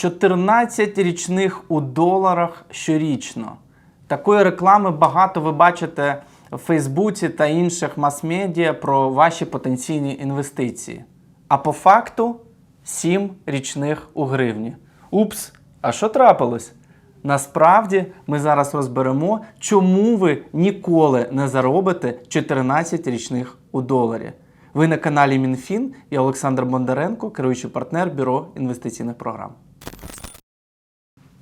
14 річних у доларах щорічно. Такої реклами багато ви бачите в Фейсбуці та інших мас-медіа про ваші потенційні інвестиції. А по факту 7 річних у гривні. Упс, а що трапилось? Насправді ми зараз розберемо, чому ви ніколи не заробите 14 річних у доларі. Ви на каналі МінФін, я Олександр Бондаренко, керуючий партнер Бюро інвестиційних програм.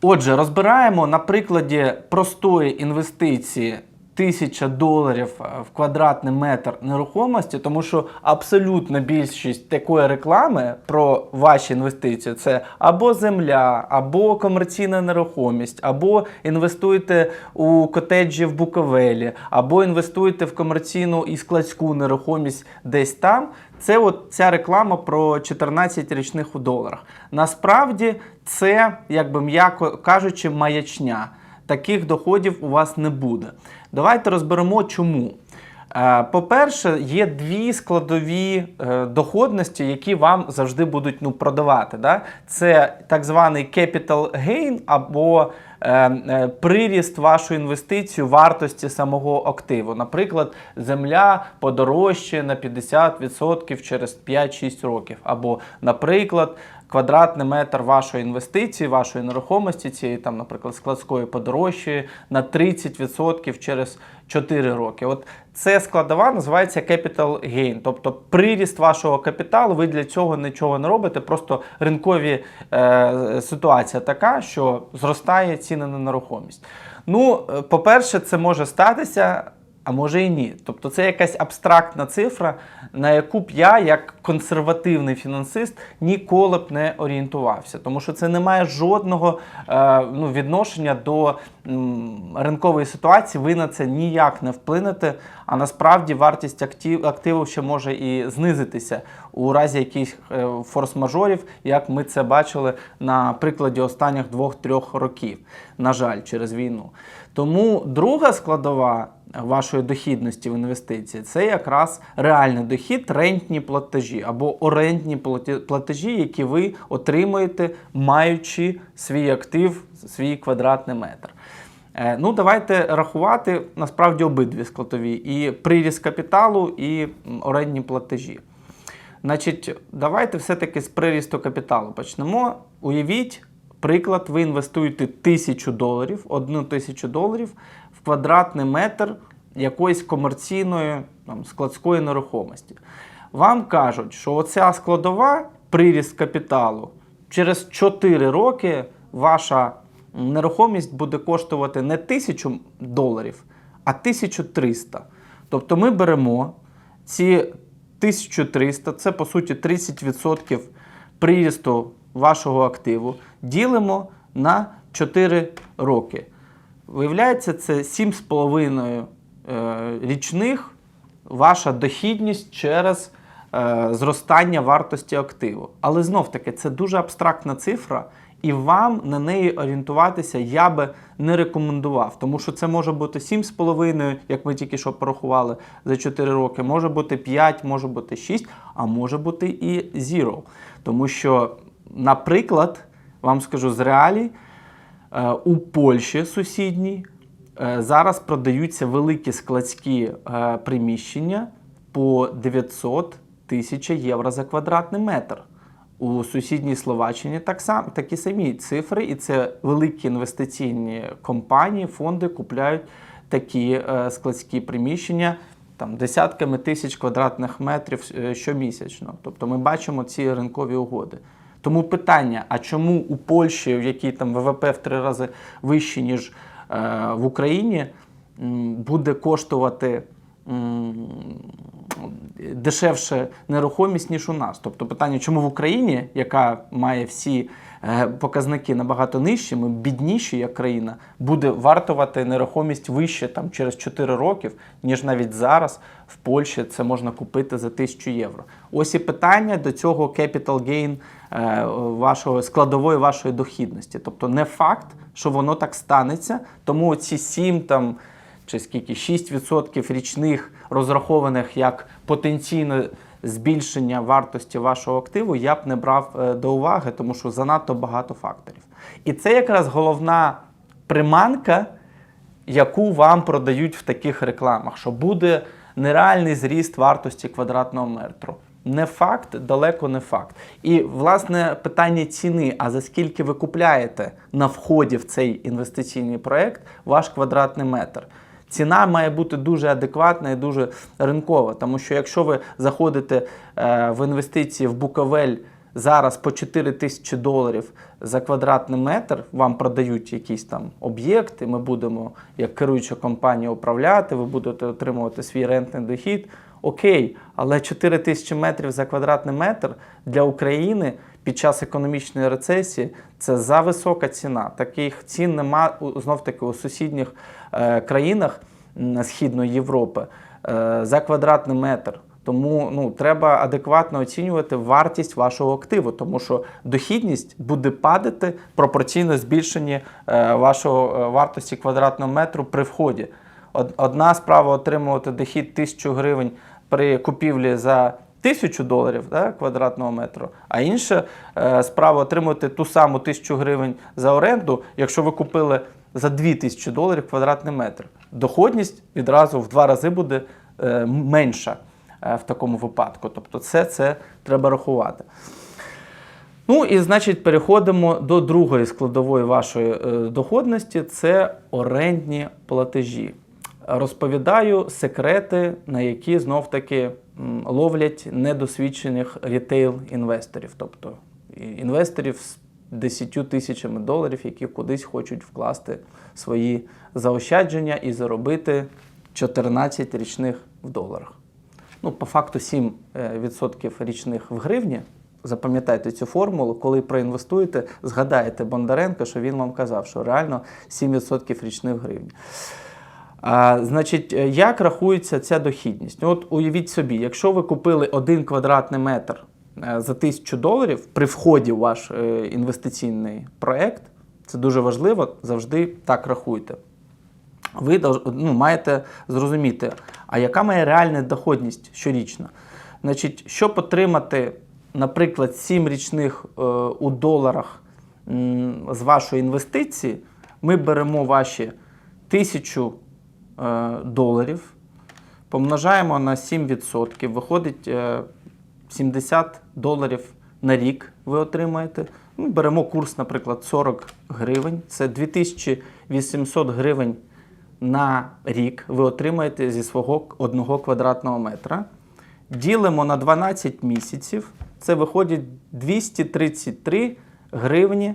Отже, розбираємо на прикладі простої інвестиції 1000 доларів е, в квадратний метр нерухомості, тому що абсолютно більшість такої реклами про ваші інвестиції це або земля, або комерційна нерухомість, або інвестуєте у котеджі в Буковелі, або інвестуєте в комерційну і складську нерухомість десь там. Це от ця реклама про 14 річних у доларах. Насправді це, як би м'яко кажучи, маячня. Таких доходів у вас не буде. Давайте розберемо, чому. Е, По-перше, є дві складові е, доходності, які вам завжди будуть ну, продавати. Да? Це так званий capital gain або е, е, приріст вашої інвестиції вартості самого активу. Наприклад, земля подорожчає на 50% через 5-6 років. Або, наприклад, квадратний метр вашої інвестиції, вашої нерухомості, цієї там, наприклад, складської подорожчає на 30% через 4 роки. От це складова називається capital gain, тобто приріст вашого капіталу. Ви для цього нічого не робите. Просто ринкові е, ситуація така, що зростає ціни на нерухомість. Ну, е, по-перше, це може статися. А може і ні. Тобто це якась абстрактна цифра, на яку б я, як консервативний фінансист, ніколи б не орієнтувався. Тому що це не має жодного е, ну, відношення до м, ринкової ситуації. Ви на це ніяк не вплинете. А насправді вартість актив, активу ще може і знизитися у разі якихось е, форс-мажорів, як ми це бачили на прикладі останніх двох-трьох років, на жаль, через війну. Тому друга складова вашої дохідності в інвестиції це якраз реальний дохід, рентні платежі або орендні платежі, які ви отримуєте, маючи свій актив, свій квадратний метр. Е, Ну, давайте рахувати насправді обидві складові: і приріст капіталу, і орендні платежі. Значить, давайте все-таки з прирісту капіталу почнемо. Уявіть, приклад, ви інвестуєте тисячу доларів, одну тисячу доларів в квадратний метр якоїсь комерційної там, складської нерухомості. Вам кажуть, що оця складова приріст капіталу через 4 роки ваша нерухомість буде коштувати не тисячу доларів, а 1300. Тобто ми беремо ці 1300, це по суті 30% прирісту вашого активу, ділимо на 4 роки. Виявляється, це 7,5 е, річних ваша дохідність через е, зростання вартості активу. Але знов таки це дуже абстрактна цифра, і вам на неї орієнтуватися я би не рекомендував, тому що це може бути 7,5, як ми тільки що порахували за 4 роки, може бути 5, може бути 6, а може бути і 0. Тому що, наприклад, вам скажу з реалій, Е, У Польщі сусідній е, зараз продаються великі складські е, приміщення по 900 тисяч євро за квадратний метр. У сусідній Словаччині так сам, такі самі цифри, і це великі інвестиційні компанії, фонди купляють такі складські приміщення там, десятками тисяч квадратних метрів щомісячно. Тобто ми бачимо ці ринкові угоди. Тому питання: а чому у Польщі, в якій там ВВП в три рази вищий, ніж е, в Україні, буде коштувати дешевше нерухомість, ніж у нас? Тобто питання, чому в Україні, яка має всі показники набагато нижчі, ми бідніші як країна, буде вартувати нерухомість вище там, через 4 років, ніж навіть зараз в Польщі це можна купити за 1000 євро. Ось і питання до цього capital gain е, вашого складової вашої дохідності. Тобто не факт, що воно так станеться, тому ці 7 там. Чи скільки 6% річних розрахованих як потенційно збільшення вартості вашого активу я б не брав е, до уваги, тому що занадто багато факторів. І це якраз головна приманка, яку вам продають в таких рекламах, що буде нереальний зріст вартості квадратного метру. Не факт, далеко не факт. І власне питання ціни: а за скільки ви купляєте на вході в цей інвестиційний проект ваш квадратний метр? Ціна має бути дуже адекватна і дуже ринкова, тому що якщо ви заходите е, в інвестиції в Буковель зараз по 4 тисячі доларів за квадратний метр, вам продають якісь там об'єкти, ми будемо як керуюча компанія управляти, ви будете отримувати свій рентний дохід. Окей, але 4 тисячі метрів за квадратний метр для України під час економічної рецесії це за висока ціна. Таких цін нема знов таки у сусідніх е, країнах Східної Європи е, за квадратний метр. Тому ну, треба адекватно оцінювати вартість вашого активу, тому що дохідність буде падати пропорційно збільшенні е, вашого вартості квадратного метру при вході. Од- Одна справа отримувати дохід 1000 гривень при купівлі за 1000 доларів да, квадратного метру, а інша е, справа отримувати ту саму 1000 гривень за оренду, якщо ви купили за 2000 доларів квадратний метр. Доходність відразу в два рази буде е, менша е, в такому випадку. Тобто, це, це треба рахувати. Ну і значить, переходимо до другої складової вашої доходності це орендні платежі. Розповідаю секрети, на які знов таки ловлять недосвідчених рітейл-інвесторів, тобто інвесторів з 10 тисячами доларів, які кудись хочуть вкласти свої заощадження і заробити 14 річних в доларах. Ну, по факту 7% річних в гривні. Запам'ятайте цю формулу, коли проінвестуєте, згадаєте Бондаренка, що він вам казав, що реально 7% річних в гривні. А, значить, е, як рахується ця дохідність? От уявіть собі, якщо ви купили один квадратний метр е, за 1000 доларів при вході в ваш е, інвестиційний проект, це дуже важливо, завжди так рахуйте. Ви ну, маєте зрозуміти, а яка має реальна доходність щорічна? Значить, щоб отримати, наприклад, 7 річних е, у доларах м, з вашої інвестиції, ми беремо ваші 1000 е, доларів, помножаємо на 7%, виходить е, 70 доларів на рік ви отримаєте. Ну, беремо курс, наприклад, 40 гривень. Це 2800 гривень на рік ви отримаєте зі свого одного квадратного метра. Ділимо на 12 місяців. Це виходить 233 гривні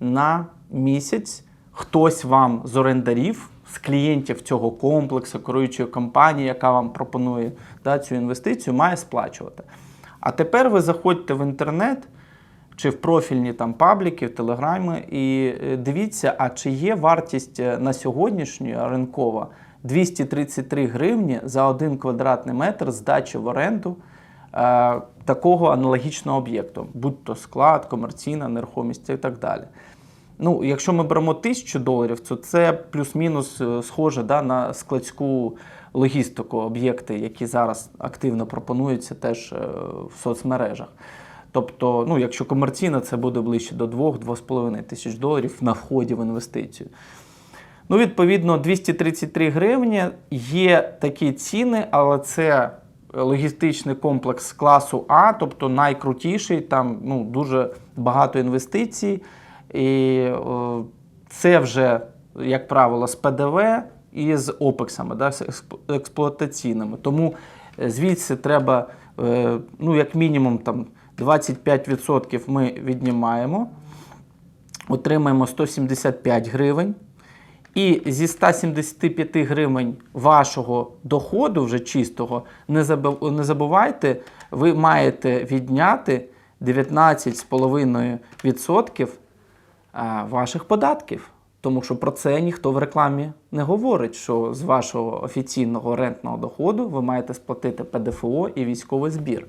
на місяць. Хтось вам з орендарів, з клієнтів цього комплексу, керуючої компанії, яка вам пропонує да, цю інвестицію, має сплачувати. А тепер ви заходьте в інтернет чи в профільні там пабліки, в телеграмі, і е, дивіться, а чи є вартість е, на сьогоднішню ринкова 233 гривні за один квадратний метр здачі в оренду е, такого аналогічного об'єкту, будь то склад, комерційна нерухомість і так далі. Ну, якщо ми беремо 1000 доларів, то це плюс-мінус е, схоже да, на складську логістику, об'єкти, які зараз активно пропонуються теж е, в соцмережах. Тобто, ну, якщо комерційно, це буде ближче до 2-2,5 тисяч доларів на вході в інвестицію. Ну, відповідно, 233 гривні є такі ціни, але це логістичний комплекс класу А, тобто найкрутіший, там ну, дуже багато інвестицій. І це вже, як правило, з ПДВ і з ОПЕКСами, да, з експлуатаційними. Тому е, звідси треба, е, ну, як мінімум, там, 25% ми віднімаємо, отримаємо 175 гривень. І зі 175 гривень вашого доходу, вже чистого, не забувайте, ви маєте відняти 19,5% а, ваших податків. Тому що про це ніхто в рекламі не говорить, що з вашого офіційного рентного доходу ви маєте сплатити ПДФО і військовий збір.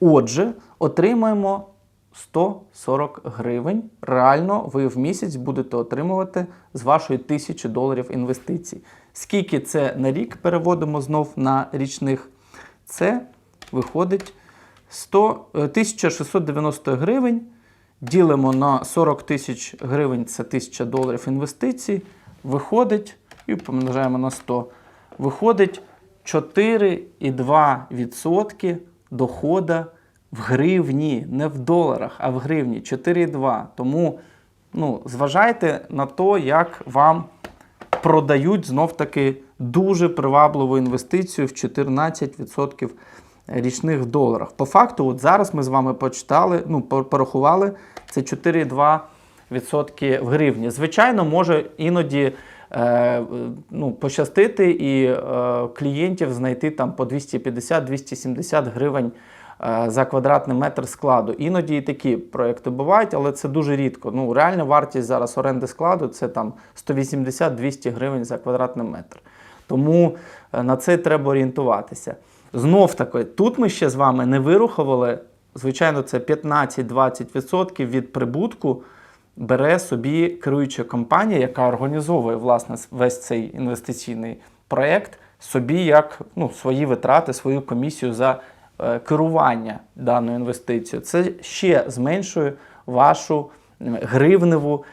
Отже, отримаємо 140 гривень. Реально ви в місяць будете отримувати з вашої тисячі доларів інвестицій. Скільки це на рік переводимо знов на річних? Це виходить 100, е, 1690 гривень. Ділимо на 40 тисяч гривень, це 1000 доларів інвестицій. Виходить, і помножаємо на 100. Виходить 4,2% дохода в гривні, не в доларах, а в гривні. 4,2. Тому ну, зважайте на те, як вам продають знов-таки дуже привабливу інвестицію в 14% річних доларах. По факту, от зараз ми з вами почитали, ну, порахували, це 4,2% в гривні. Звичайно, може іноді е, ну, пощастити і е, клієнтів знайти там по 250-270 гривень е, за квадратний метр складу. Іноді і такі проекти бувають, але це дуже рідко. Ну, реальна вартість зараз оренди складу це там 180-200 гривень за квадратний метр. Тому е, на це треба орієнтуватися. Знов таки, тут ми ще з вами не вирухували. Звичайно, це 15-20% від прибутку бере собі керуюча компанія, яка організовує власне весь цей інвестиційний проєкт, собі як ну, свої витрати, свою комісію за е, керування даною інвестицією. Це ще зменшує вашу гривневу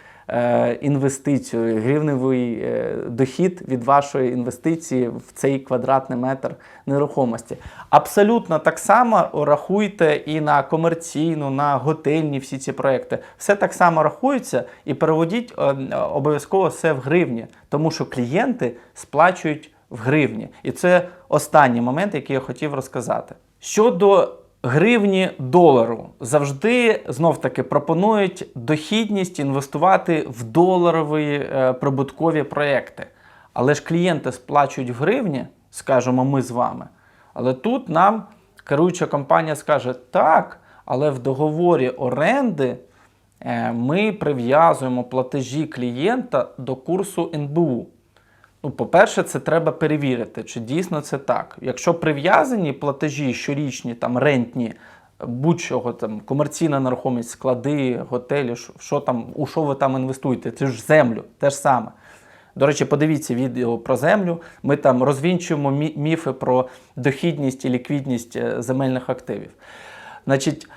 інвестицію, гривневий е, дохід від вашої інвестиції в цей квадратний метр нерухомості. Абсолютно так само рахуйте і на комерційну, на готельні всі ці проекти. Все так само рахується і переводіть е, обов'язково все в гривні, тому що клієнти сплачують в гривні. І це останній момент, який я хотів розказати. Щодо гривні долару, завжди знов таки пропонують дохідність інвестувати в доларові е, прибуткові проекти. Але ж клієнти сплачують в гривні, скажемо ми з вами. Але тут нам керуюча компанія скаже так, але в договорі оренди е, ми прив'язуємо платежі клієнта до курсу НБУ. Ну, по-перше, це треба перевірити, чи дійсно це так. Якщо прив'язані платежі щорічні, там рентні, будь-чого там, комерційна нерухомість, склади, готелі, що, там, у що ви там інвестуєте, це ж землю, те ж саме. До речі, подивіться відео про землю. Ми там розвінчуємо мі- міфи про дохідність і ліквідність е, земельних активів. Значить,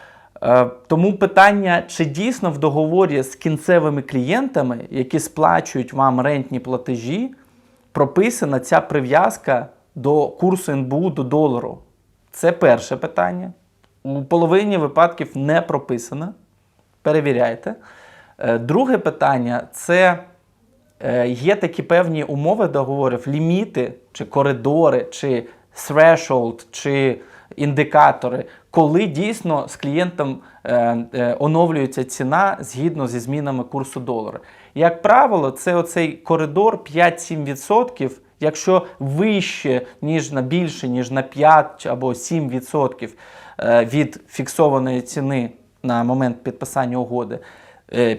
е, тому питання, чи дійсно в договорі з кінцевими клієнтами, які сплачують вам рентні платежі, прописана ця прив'язка до курсу НБУ до долару? Це перше питання. У половині випадків не прописано. Перевіряйте. Е, Друге питання це е, є такі певні умови договорів, ліміти, чи коридори, чи threshold, чи індикатори, коли дійсно з клієнтом е, е, оновлюється ціна згідно зі змінами курсу долара. Як правило, це оцей коридор 5-7%. Якщо вище, ніж на більше, ніж на 5 або 7% е, від фіксованої ціни на момент підписання угоди,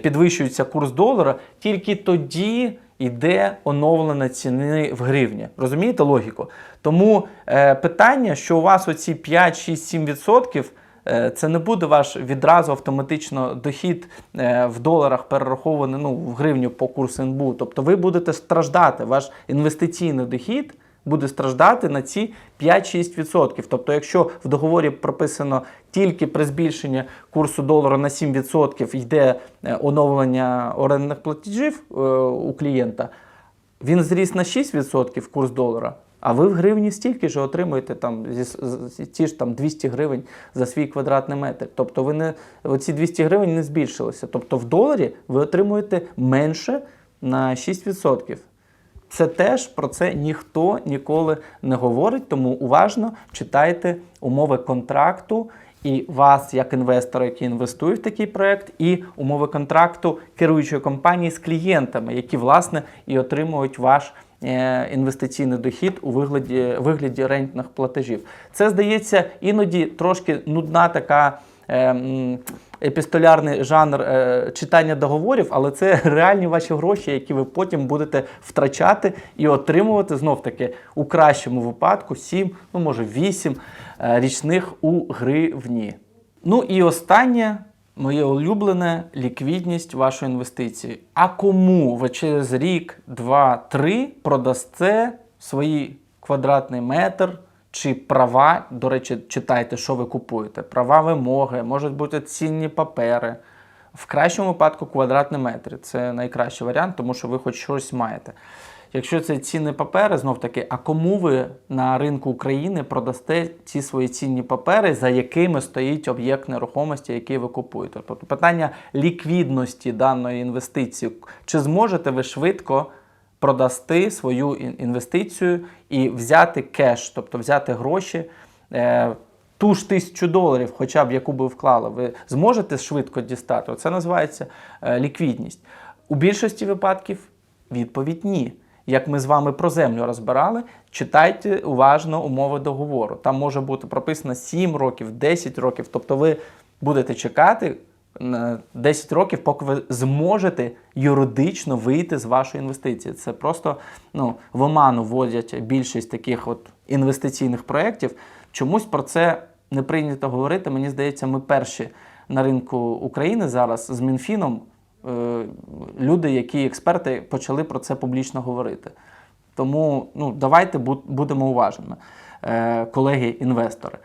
підвищується курс долара, тільки тоді йде оновлення ціни в гривні. Розумієте логіку? Тому е, питання, що у вас оці 5, 6, 7%, е, це не буде ваш відразу автоматично дохід е, в доларах перерахований ну, в гривню по курсу НБУ. Тобто ви будете страждати, ваш інвестиційний дохід буде страждати на ці 5-6%. Тобто, якщо в договорі прописано тільки при збільшенні курсу долара на 7% йде е, оновлення орендних платежів е, у клієнта, він зріс на 6% курс долара. А ви в гривні стільки ж отримуєте там ті ж там 200 гривень за свій квадратний метр. Тобто ви не оці 200 гривень не збільшилися. Тобто в доларі ви отримуєте менше на 6%. Це теж про це ніхто ніколи не говорить, тому уважно читайте умови контракту і вас, як інвестора, який інвестує в такий проект, і умови контракту керуючої компанії з клієнтами, які власне і отримують ваш е, інвестиційний дохід у вигляді, вигляді рентних платежів. Це здається іноді трошки нудна така. е, епістолярний жанр е, читання договорів, але це реальні ваші гроші, які ви потім будете втрачати і отримувати знов таки у кращому випадку 7, ну може 8 е, річних у гривні. Ну і останнє. Моє улюблене ліквідність вашої інвестиції. А кому ви через рік, два, три продасте свій квадратний метр чи права, до речі, читайте, що ви купуєте. Права вимоги, можуть бути цінні папери. В кращому випадку квадратні метри. Це найкращий варіант, тому що ви хоч щось маєте. Якщо це цінні папери, знов таки, а кому ви на ринку України продасте ці свої цінні папери, за якими стоїть об'єкт нерухомості, який ви купуєте? Тобто питання ліквідності даної інвестиції. Чи зможете ви швидко продасти свою інвестицію і взяти кеш, тобто взяти гроші? Е, ту ж тисячу доларів, хоча б яку би вклали, ви зможете швидко дістати. Це називається е, ліквідність. У більшості випадків відповідь ні. Як ми з вами про землю розбирали, читайте уважно умови договору. Там може бути прописано 7 років, 10 років. Тобто ви будете чекати 10 років, поки ви зможете юридично вийти з вашої інвестиції. Це просто ну, в оману вводять більшість таких от інвестиційних проєктів. Чомусь про це не прийнято говорити. Мені здається, ми перші на ринку України зараз з Мінфіном. е, Люди, які експерти, почали про це публічно говорити. Тому ну, давайте будемо уважними, е, колеги-інвестори.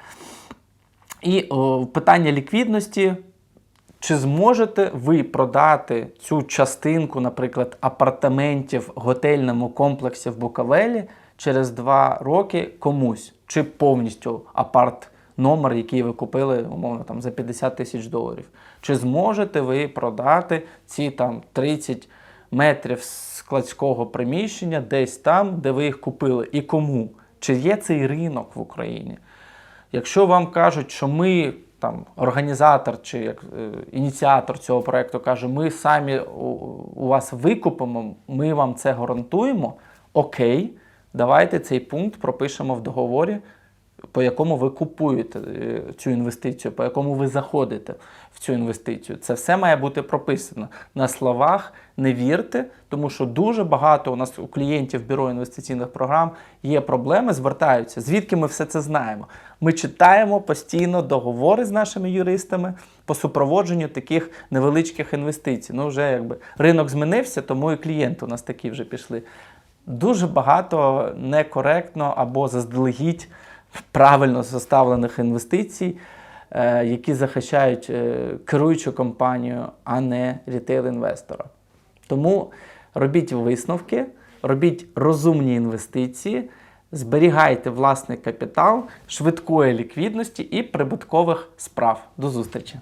І о, питання ліквідності. Чи зможете ви продати цю частинку, наприклад, апартаментів в готельному комплексі в Буковелі через два роки комусь? Чи повністю апарт номер, який ви купили, умовно, там, за 50 тисяч доларів? Чи зможете ви продати ці там 30 метрів складського приміщення десь там, де ви їх купили? І кому? Чи є цей ринок в Україні? Якщо вам кажуть, що ми там організатор чи як е, ініціатор цього проекту каже, ми самі у, у вас викупимо, ми вам це гарантуємо. Окей, давайте цей пункт пропишемо в договорі, по якому ви купуєте е, цю інвестицію, по якому ви заходите в цю інвестицію. Це все має бути прописано. На словах не вірте, тому що дуже багато у нас у клієнтів бюро інвестиційних програм є проблеми, звертаються. Звідки ми все це знаємо? Ми читаємо постійно договори з нашими юристами по супроводженню таких невеличких інвестицій. Ну, вже якби ринок змінився, тому і клієнти у нас такі вже пішли. Дуже багато некоректно або заздалегідь правильно составлених інвестицій, е, які захищають е, керуючу компанію, а не рітейл-інвестора. Тому робіть висновки, робіть розумні інвестиції, зберігайте власний капітал, швидкої ліквідності і прибуткових справ. До зустрічі!